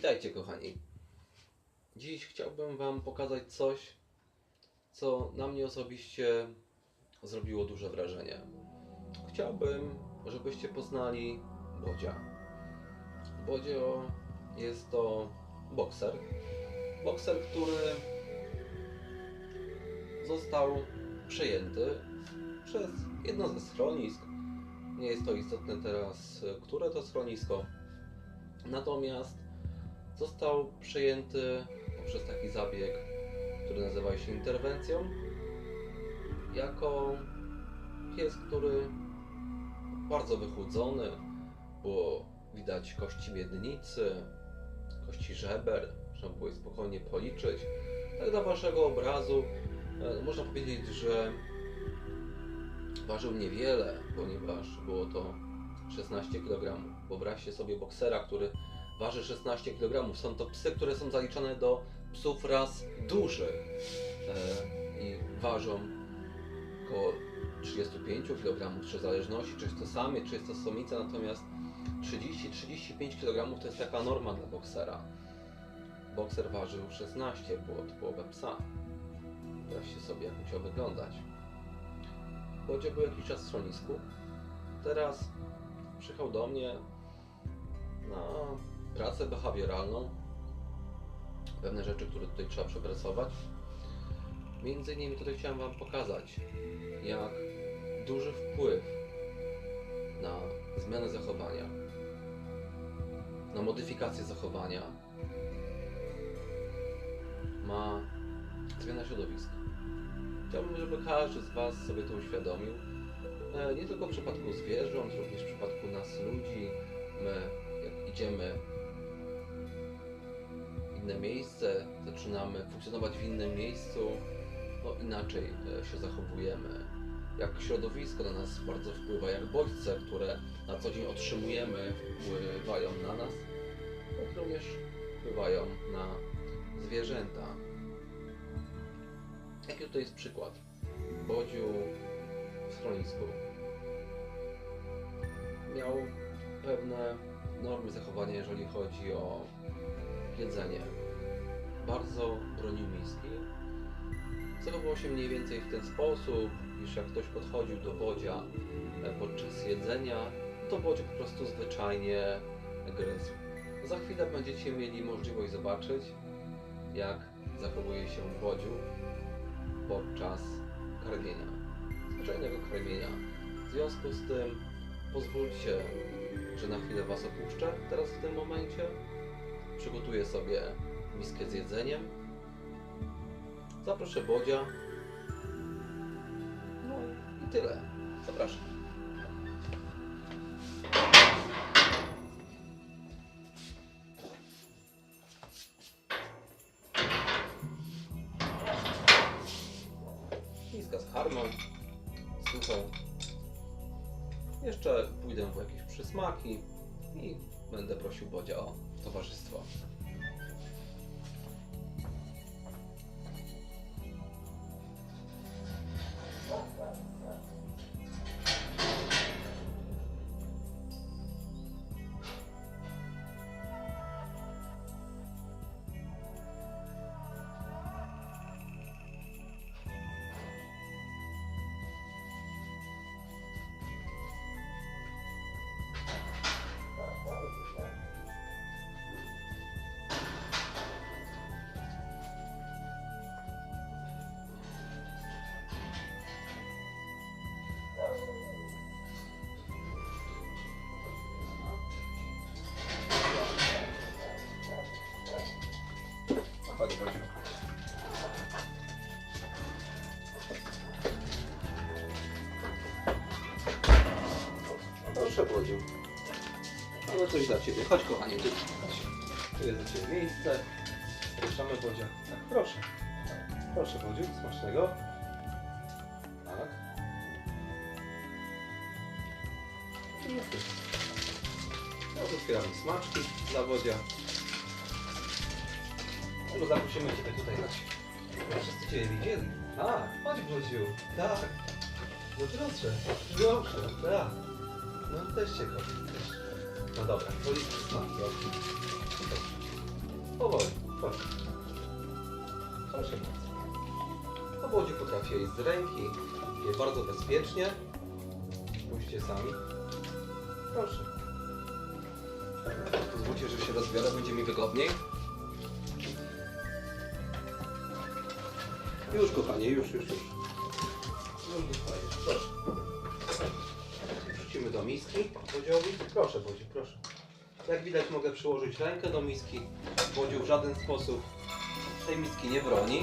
Witajcie kochani. Dziś chciałbym Wam pokazać coś, co na mnie osobiście zrobiło duże wrażenie. Chciałbym, żebyście poznali Bodzia. Bodzio jest to bokser. Bokser, który został przejęty przez jedno ze schronisk. Nie jest to istotne teraz, które to schronisko. Natomiast został przejęty poprzez taki zabieg, który nazywa się interwencją, jako pies, który bardzo wychudzony, było widać kości miednicy, kości żeber, można było je spokojnie policzyć. Tak dla waszego obrazu e, można powiedzieć, że ważył niewiele, ponieważ było to 16 kg. Wyobraźcie sobie boksera, który waży 16 kg. Są to psy, które są zaliczane do psów ras dużych e, i ważą około 35 kg, czy w zależności, czy jest to samiec, czy jest to samica, natomiast 30-35 kg to jest taka norma dla boksera. Bokser ważył 16, było to połowę psa. Wyobraźcie sobie, jak musiał wyglądać. Bodzie był jakiś czas w schronisku. Teraz przyjechał do mnie na pracę behawioralną. Pewne rzeczy, które tutaj trzeba przepracować. Między innymi tutaj chciałem Wam pokazać, jak duży wpływ na zmianę zachowania, na modyfikację zachowania ma zmiana środowiska. Chciałbym, żeby każdy z Was sobie to uświadomił. E, Nie tylko w przypadku zwierząt, również w przypadku nas ludzi. My, jak idziemy inne miejsce, zaczynamy funkcjonować w innym miejscu, no inaczej e, się zachowujemy. Jak środowisko na nas bardzo wpływa, jak bodźce, które na co dzień otrzymujemy, wpływają na nas, jak również wpływają na zwierzęta. Jaki tutaj jest przykład? Bodziu w schronisku miał pewne normy zachowania, jeżeli chodzi o jedzenie. Bardzo bronił miski. Zachowywał się mniej więcej w ten sposób, iż jak ktoś podchodził do Bodzia e, podczas jedzenia, to Bodziu po prostu zwyczajnie gryzł. Za chwilę będziecie mieli możliwość zobaczyć, jak zachowuje się Bodziu podczas karmienia, zwyczajnego karmienia. W związku z tym pozwólcie, że na chwilę Was opuszczę teraz w tym momencie. Przygotuję sobie miskę z jedzeniem. Zaproszę Bodzia. No i tyle. Zapraszam. Miska z harmon, suchą. Jeszcze pójdę po jakieś przysmaki i będę prosił Bodzia o towarzystwo. Mamy coś dla Ciebie. Chodź kochanie, tu. Tu jest dla Ciebie miejsce. Ruszamy Bodzia. Tak, proszę. Proszę Bodziu, smacznego. Tak. I jesteś. Teraz otwieramy smaczki dla Bodzia. No zaprosimy Cię tutaj na Wszyscy Cię widzieli. A, chodź Bodziu. Tak. No proszę, proszę, tak. No też się chodzi. No dobra, policzmy smaki. No, Powoli, proszę. Proszę bardzo. Obłodzi potrafi jej z ręki, je bardzo bezpiecznie. Spójrzcie sami. Proszę. Pozwólcie, że się rozbiorę, będzie mi wygodniej. Już kochanie, już, już, już. No, no, już proszę. Do miski Bodziowi. Proszę Bodziu, proszę. Jak widać mogę przyłożyć rękę do miski. Bodziu w żaden sposób tej miski nie broni.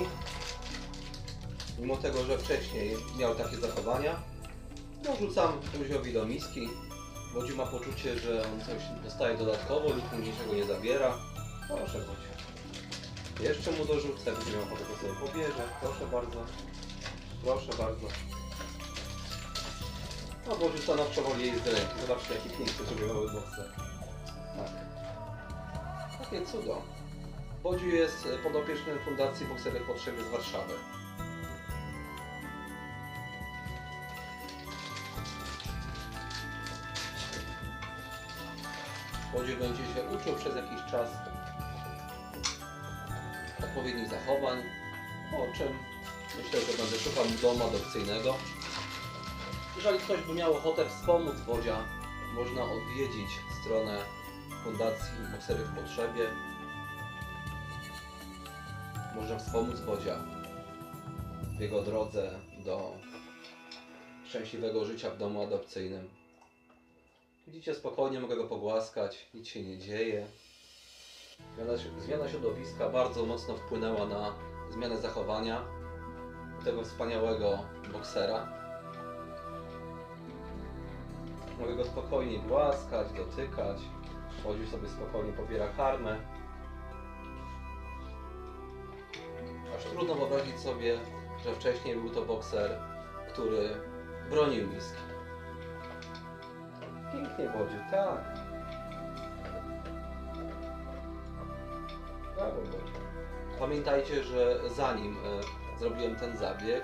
Mimo tego, że wcześniej miał takie zachowania. Dorzucam Boziowi do miski. Bodziu ma poczucie, że on coś dostaje dodatkowo, nikt mu niczego nie zabiera. Proszę Bodziu. Jeszcze mu dorzucę, będzie miał ochotę, sobie pobierze. Proszę bardzo. Proszę bardzo. No Bodziu stanowczo woli jej z ręki. Zobaczcie jaki piękny żywiołowy bokser. Tak. Takie cudo. Bodziu jest podopiecznym Fundacji Bokserek Potrzeby z Warszawy. Bodziu będzie się uczył przez jakiś czas odpowiednich zachowań, o czym myślę, że będę szukał domu adopcyjnego. Jeżeli ktoś by miał ochotę wspomóc Bodzia, można odwiedzić stronę Fundacji Boksery w Potrzebie. Można wspomóc Bodzia w jego drodze do szczęśliwego życia w domu adopcyjnym. Widzicie, spokojnie mogę go pogłaskać, nic się nie dzieje. Zmiana środowiska bardzo mocno wpłynęła na zmianę zachowania tego wspaniałego boksera. Mogę go spokojnie głaskać, dotykać. Chodzi sobie spokojnie, pobiera karmę. Aż trudno wyobrazić sobie, że wcześniej był to bokser, który bronił miski. Pięknie Bodziu, tak. Pamiętajcie, że zanim e, zrobiłem ten zabieg,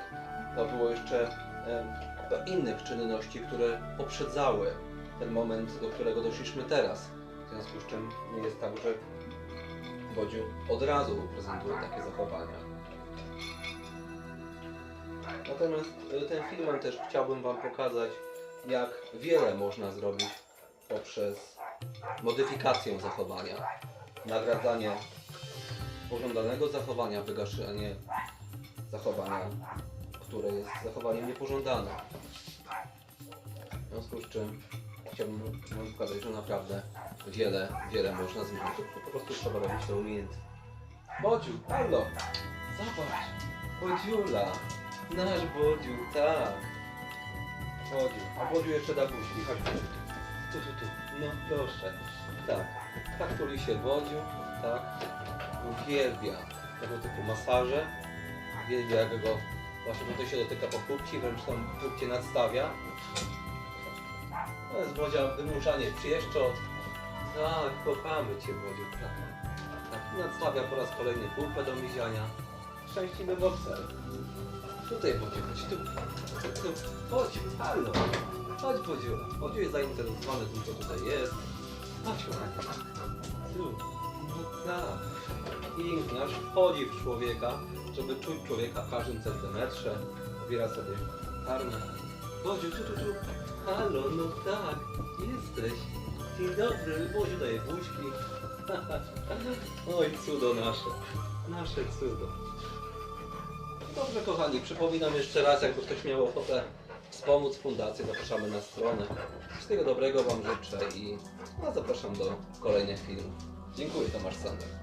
to było jeszcze e, do innych czynności, które poprzedzały ten moment, do którego doszliśmy teraz. W związku z czym nie jest tak, że Bodziu od razu prezentuje takie zachowania. Natomiast e, tym filmem też chciałbym Wam pokazać, jak wiele można zrobić poprzez modyfikację zachowania, nagradzanie pożądanego zachowania, wygaszanie zachowania, które jest zachowaniem niepożądanym. W związku z czym chciałbym Wam pokazać, że naprawdę wiele, wiele można zmienić. Po prostu trzeba robić to umiejętnie. Bodziu, halo! Zobacz! Bodziula! Nasz Bodziu, tak! Bodziu, a Bodziu jeszcze da buźki, chodź. Tu, tu, tu, no proszę. Tak, tak tuli się Bodziu, tak. Uwielbia tego typu masaże. Uwielbia jak go właśnie tutaj się dotyka po płci, wręcz tam płcie nadstawia. To jest Bodzia wymuszanie pieszczot. Tak, kochamy Cię Bodziu, tak. Nadstawia po raz kolejny pupę do miziania. Szczęśliwy bokser. Tutaj Bodziu, chodź tu. tu. Chodź, halo. Chodź Bodziu. Bodziu jest zainteresowany tym, co tutaj jest. Chodź, ładnie. Tu. No tak. Pięknie, aż wchodzi w człowieka, żeby czuć człowieka w każdym centymetrze. Zbiera sobie karmę. Bodziu, tu, tu, tu. Halo, no tak. Jesteś. Dzień dobry. Bodziu daje buźki. Oj, cudo nasze. Nasze cudo. Dobrze kochani, przypominam jeszcze raz, jakby ktoś miał ochotę wspomóc fundację, zapraszamy na stronę. Wszystkiego dobrego Wam życzę i no, zapraszam do kolejnych filmów. Dziękuję, Tomasz Sander.